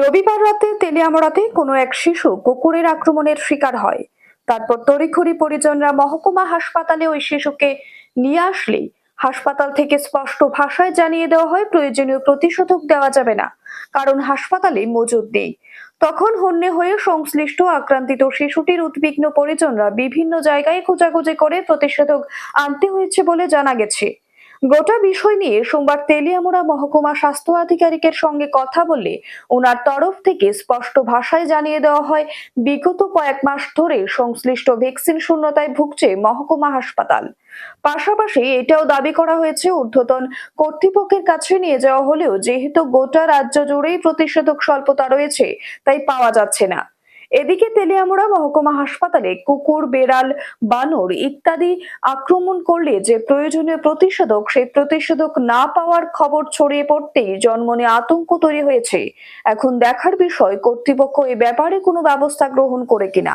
রবিবার রাতে তেলিয়ামড়াতে কোনো এক শিশু কুকুরের আক্রমণের শিকার হয়। তারপর তড়িঘড়ি পরিজনরা মহকুমা হাসপাতালে ওই শিশুকে নিয়ে আসলেই হাসপাতাল থেকে স্পষ্ট ভাষায় জানিয়ে দেওয়া হয়, প্রয়োজনীয় প্রতিষেধক দেওয়া যাবে না, কারণ হাসপাতালে মজুদ নেই। তখন হন্যে হয়ে সংশ্লিষ্ট আক্রান্তিত শিশুটির উদ্বিগ্ন পরিজনরা বিভিন্ন জায়গায় খোঁজাখুঁজি করে প্রতিষেধক আনতে হয়েছে বলে জানা গেছে। গোটা বিষয় নিয়ে সোমবার তেলিয়ামুড়া মহকুমা স্বাস্থ্য আধিকারিকের সঙ্গে কথা বলে ওনার তরফ থেকে স্পষ্ট ভাষায় জানিয়ে দেওয়া হয়, বিগত কয়েক মাস ধরে সংশ্লিষ্ট ভ্যাকসিন শূন্যতায় ভুগছে মহকুমা হাসপাতাল। পাশাপাশি এটাও দাবি করা হয়েছে, ঊর্ধ্বতন কর্তৃপক্ষের কাছে নিয়ে যাওয়া হলেও যেহেতু গোটা রাজ্য জুড়েই প্রতিষেধক স্বল্পতা রয়েছে, তাই পাওয়া যাচ্ছে না। এদিকে তেলিয়ামুড়া মহকুমা হাসপাতালে কুকুর, বেড়াল, বানর ইত্যাদি আক্রমণ করলে যে প্রয়োজনীয় প্রতিষেধক, সেই প্রতিষেধক না পাওয়ার খবর ছড়িয়ে পড়তেই জন্মনে আতঙ্ক তৈরি হয়েছে। এখন দেখার বিষয়, কর্তৃপক্ষ এই ব্যাপারে কোনো ব্যবস্থা গ্রহণ করে কিনা?